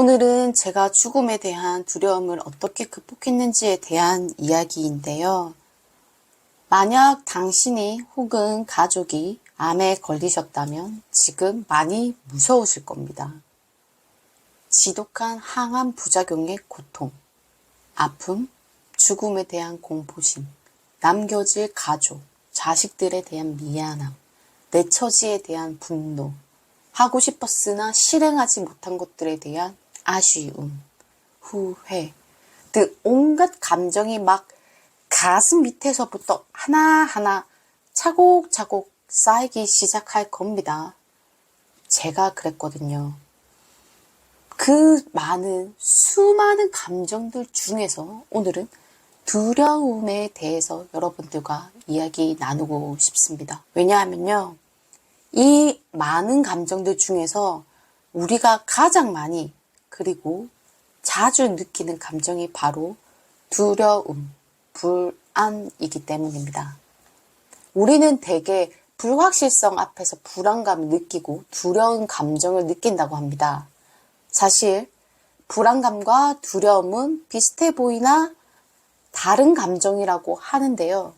오늘은 제가 죽음에 대한 두려움을 어떻게 극복했는지에 대한 이야기인데요. 만약 당신이 혹은 가족이 암에 걸리셨다면 지금 많이 무서우실 겁니다. 지독한 항암 부작용의 고통, 아픔, 죽음에 대한 공포심, 남겨질 가족, 자식들에 대한 미안함, 내 처지에 대한 분노, 하고 싶었으나 실행하지 못한 것들에 대한 아쉬움, 후회 등 온갖 감정이 막 가슴 밑에서부터 하나하나 차곡차곡 쌓이기 시작할 겁니다. 제가 그랬거든요. 그 많은 수많은 감정들 중에서 오늘은 두려움에 대해서 여러분들과 이야기 나누고 싶습니다. 왜냐하면요. 이 많은 감정들 중에서 우리가 가장 많이 그리고 자주 느끼는 감정이 바로 두려움, 불안이기 때문입니다. 우리는 대개 불확실성 앞에서 불안감을 느끼고 두려운 감정을 느낀다고 합니다. 사실 불안감과 두려움은 비슷해 보이나 다른 감정이라고 하는데요.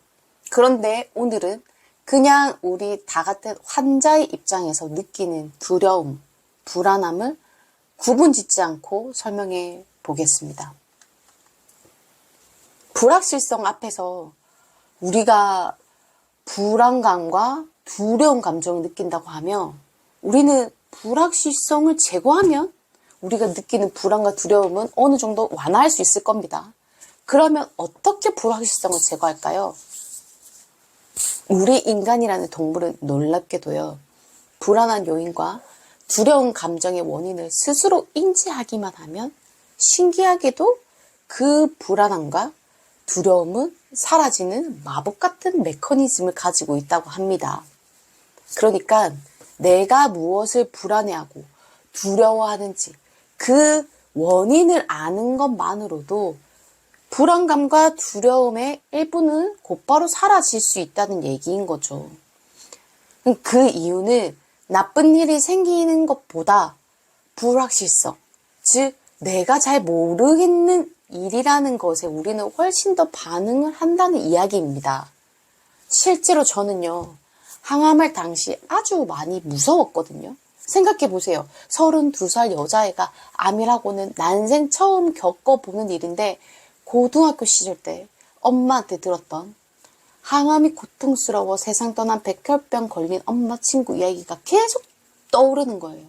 그런데 오늘은 그냥 우리 다 같은 환자의 입장에서 느끼는 두려움, 불안함을 구분 짓지 않고 설명해 보겠습니다. 불확실성 앞에서 우리가 불안감과 두려운 감정을 느낀다고 하면 우리는 불확실성을 제거하면 우리가 느끼는 불안과 두려움은 어느 정도 완화할 수 있을 겁니다. 그러면 어떻게 불확실성을 제거할까요? 우리 인간이라는 동물은 놀랍게도요, 불안한 요인과 두려운 감정의 원인을 스스로 인지하기만 하면 신기하게도 그 불안함과 두려움은 사라지는 마법 같은 메커니즘을 가지고 있다고 합니다. 그러니까 내가 무엇을 불안해하고 두려워하는지 그 원인을 아는 것만으로도 불안감과 두려움의 일부는 곧바로 사라질 수 있다는 얘기인 거죠. 그 이유는 나쁜 일이 생기는 것보다 불확실성, 즉, 내가 잘 모르겠는 일이라는 것에 우리는 훨씬 더 반응을 한다는 이야기입니다. 실제로 저는요, 항암할 당시 아주 많이 무서웠거든요. 생각해 보세요. 32살 여자애가 암이라고는 난생 처음 겪어보는 일인데 고등학교 시절 때 엄마한테 들었던 항암이 고통스러워 세상 떠난 백혈병 걸린 엄마 친구 이야기가 계속 떠오르는 거예요.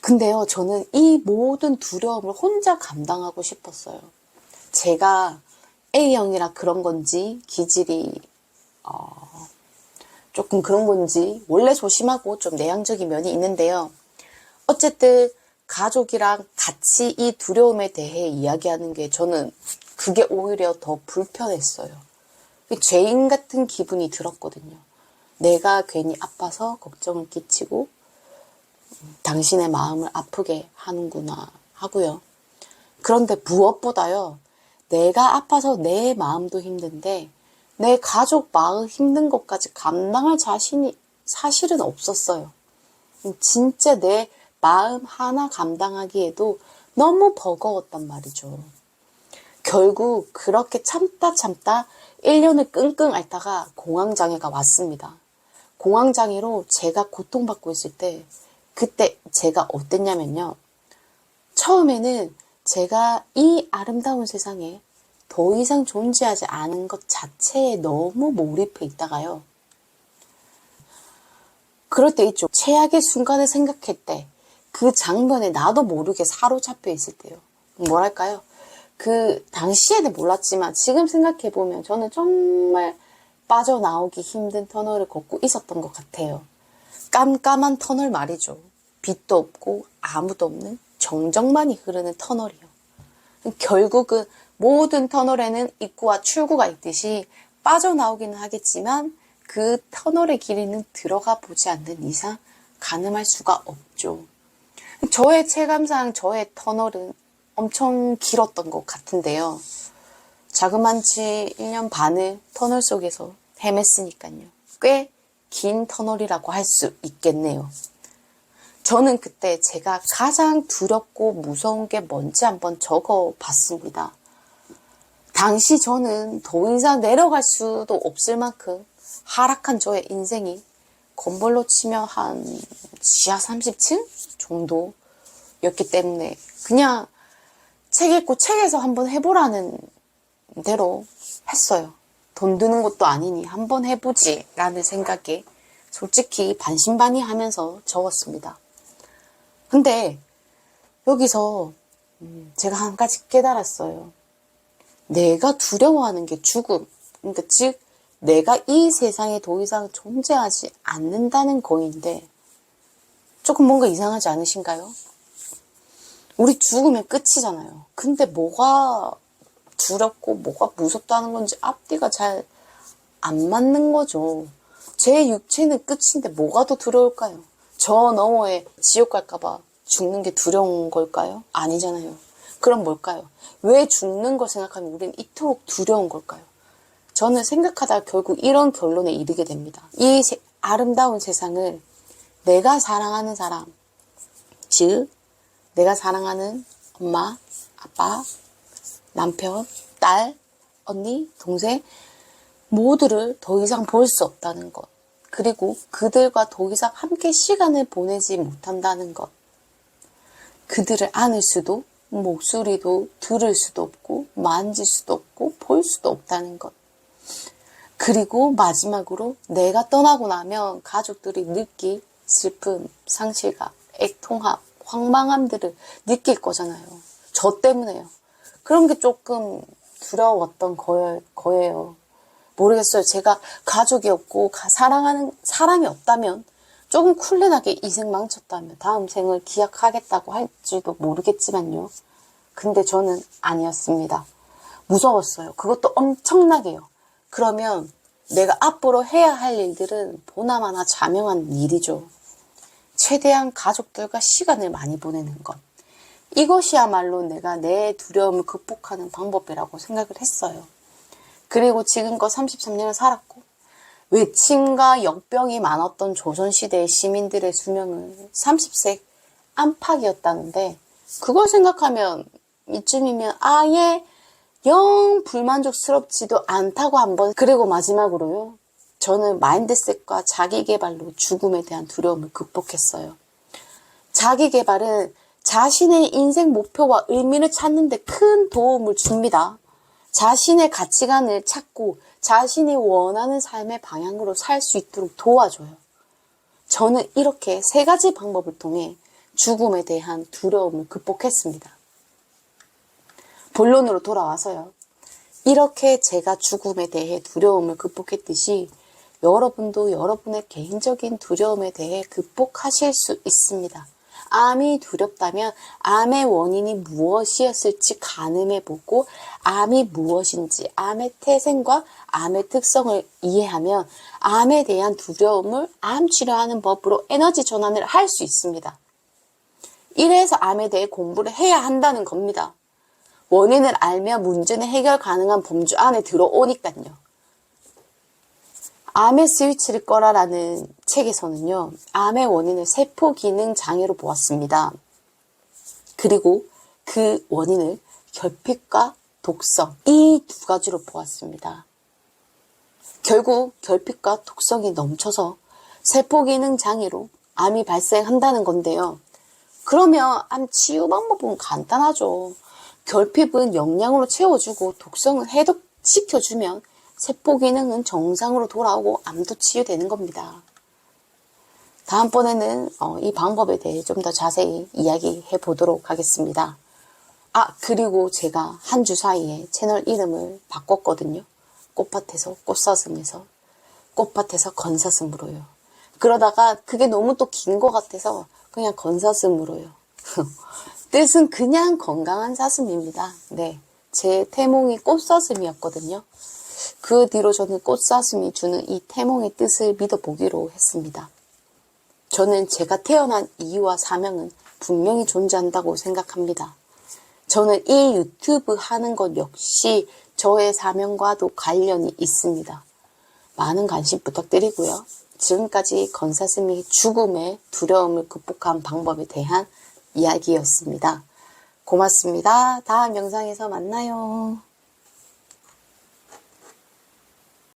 근데요, 저는 이 모든 두려움을 혼자 감당하고 싶었어요. 제가 A형이라 그런 건지, 기질이, 어, 조금 그런 건지, 원래 조심하고 좀 내향적인 면이 있는데요. 어쨌든, 가족이랑 같이 이 두려움에 대해 이야기하는 게 저는 그게 오히려 더 불편했어요. 죄인 같은 기분이 들었거든요. 내가 괜히 아파서 걱정을 끼치고 당신의 마음을 아프게 하는구나 하고요. 그런데 무엇보다요. 내가 아파서 내 마음도 힘든데 내 가족 마음 힘든 것까지 감당할 자신이 사실은 없었어요. 진짜 내 마음 하나 감당하기에도 너무 버거웠단 말이죠. 결국 그렇게 참다 참다 1년을 끙끙 앓다가 공황장애가 왔습니다. 공황장애로 제가 고통받고 있을 때 그때 제가 어땠냐면요. 처음에는 제가 이 아름다운 세상에 더 이상 존재하지 않은 것 자체에 너무 몰입해 있다가요. 그럴 때 있죠. 최악의 순간을 생각할 때, 그 장면에 나도 모르게 사로잡혀 있을 때요. 뭐랄까요? 그 당시에는 몰랐지만 지금 생각해보면 저는 정말 빠져나오기 힘든 터널을 걷고 있었던 것 같아요. 깜깜한 터널 말이죠. 빛도 없고 아무도 없는 정적만이 흐르는 터널이요. 결국은 모든 터널에는 입구와 출구가 있듯이 빠져나오기는 하겠지만 그 터널의 길이는 들어가 보지 않는 이상 가늠할 수가 없죠. 저의 체감상 저의 터널은 엄청 길었던 것 같은데요. 자그만치 1년 반을 터널 속에서 헤맸으니까요. 꽤 긴 터널이라고 할 수 있겠네요. 저는 그때 제가 가장 두렵고 무서운 게 뭔지 한번 적어 봤습니다. 당시 저는 더 이상 내려갈 수도 없을 만큼 하락한 저의 인생이 건물로 치면 한 지하 30층 정도였기 때문에 그냥 책 읽고 책에서 한번 해보라는 대로 했어요. 돈 드는 것도 아니니 한번 해보지 라는 생각에 솔직히 반신반의 하면서 적었습니다. 근데 여기서 음, 제가 한 가지 깨달았어요. 내가 두려워하는 게 죽음. 그러니까 즉 내가 이 세상에 더 이상 존재하지 않는다는 거인데 조금 뭔가 이상하지 않으신가요? 우리 죽으면 끝이잖아요. 근데 뭐가 두렵고 뭐가 무섭다는 건지 앞뒤가 잘 안 맞는 거죠. 제 육체는 끝인데 뭐가 더 두려울까요? 저 너머에 지옥 갈까봐 죽는 게 두려운 걸까요? 아니잖아요. 그럼 뭘까요? 왜 죽는 걸 생각하면 우리는 이토록 두려운 걸까요? 저는 생각하다 결국 이런 결론에 이르게 됩니다. 이 세- 아름다운 세상을 내가 사랑하는 사람, 즉, 내가 사랑하는 엄마, 아빠, 남편, 딸, 언니, 동생, 모두를 더 이상 볼 수 없다는 것. 그리고 그들과 더 이상 함께 시간을 보내지 못한다는 것. 그들을 안을 수도, 목소리도 들을 수도 없고, 만질 수도 없고, 볼 수도 없다는 것. 그리고 마지막으로 내가 떠나고 나면 가족들이 느낄 슬픔, 상실감, 애통함, 황망함들을 느낄 거잖아요. 저 때문에요. 그런 게 조금 두려웠던 거예요. 거예요. 모르겠어요. 제가 가족이 없고 가- 사랑하는 사람이 없다면 조금 쿨린하게 이 생 망쳤다면 다음 생을 기약하겠다고 할지도 모르겠지만요. 근데 저는 아니었습니다. 무서웠어요. 그것도 엄청나게요. 그러면 내가 앞으로 해야 할 일들은 보나마나 자명한 일이죠. 최대한 가족들과 시간을 많이 보내는 것. 이것이야말로 내가 내 두려움을 극복하는 방법이라고 생각을 했어요. 그리고 지금껏 33년을 살았고, 외침과 역병이 많았던 조선시대의 시민들의 수명은 30세 안팎이었다는데, 그걸 생각하면 이쯤이면 아예 영 불만족스럽지도 않다고 한번, 그리고 마지막으로요. 저는 마인드셋과 자기 개발로 죽음에 대한 두려움을 극복했어요. 자기 개발은 자신의 인생 목표와 의미를 찾는 데 큰 도움을 줍니다. 자신의 가치관을 찾고 자신이 원하는 삶의 방향으로 살 수 있도록 도와줘요. 저는 이렇게 세 가지 방법을 통해 죽음에 대한 두려움을 극복했습니다. 본론으로 돌아와서요. 이렇게 제가 죽음에 대해 두려움을 극복했듯이 여러분도 여러분의 개인적인 두려움에 대해 극복하실 수 있습니다. 암이 두렵다면 암의 원인이 무엇이었을지 가늠해 보고 암이 무엇인지 암의 태생과 암의 특성을 이해하면 암에 대한 두려움을 암 치료하는 법으로 에너지 전환을 할 수 있습니다. 이래서 암에 대해 공부를 해야 한다는 겁니다. 원인을 알면 문제는 해결 가능한 범주 안에 들어오니까요. 암의 스위치를 꺼라라는 책에서는요, 암의 원인을 세포 기능 장애로 보았습니다. 그리고 그 원인을 결핍과 독성, 이 두 가지로 보았습니다. 결국 결핍과 독성이 넘쳐서 세포 기능 장애로 암이 발생한다는 건데요. 그러면 암 치유 방법은 간단하죠. 결핍은 영양으로 채워주고 독성을 해독시켜주면 세포 기능은 정상으로 돌아오고 암도 치유되는 겁니다. 다음번에는 어, 이 방법에 대해 좀 더 자세히 이야기해 보도록 하겠습니다. 아, 그리고 제가 한 주 사이에 채널 이름을 바꿨거든요. 꽃밭에서 꽃사슴에서 꽃밭에서 건사슴으로요. 그러다가 그게 너무 또 긴 것 같아서 그냥 건사슴으로요. 뜻은 그냥 건강한 사슴입니다. 네. 제 태몽이 꽃사슴이었거든요. 그 뒤로 저는 꽃사슴이 주는 이 태몽의 뜻을 믿어보기로 했습니다. 저는 제가 태어난 이유와 사명은 분명히 존재한다고 생각합니다. 저는 이 유튜브 하는 것 역시 저의 사명과도 관련이 있습니다. 많은 관심 부탁드리고요. 지금까지 건사슴이 죽음의 두려움을 극복한 방법에 대한 이야기였습니다. 고맙습니다. 다음 영상에서 만나요.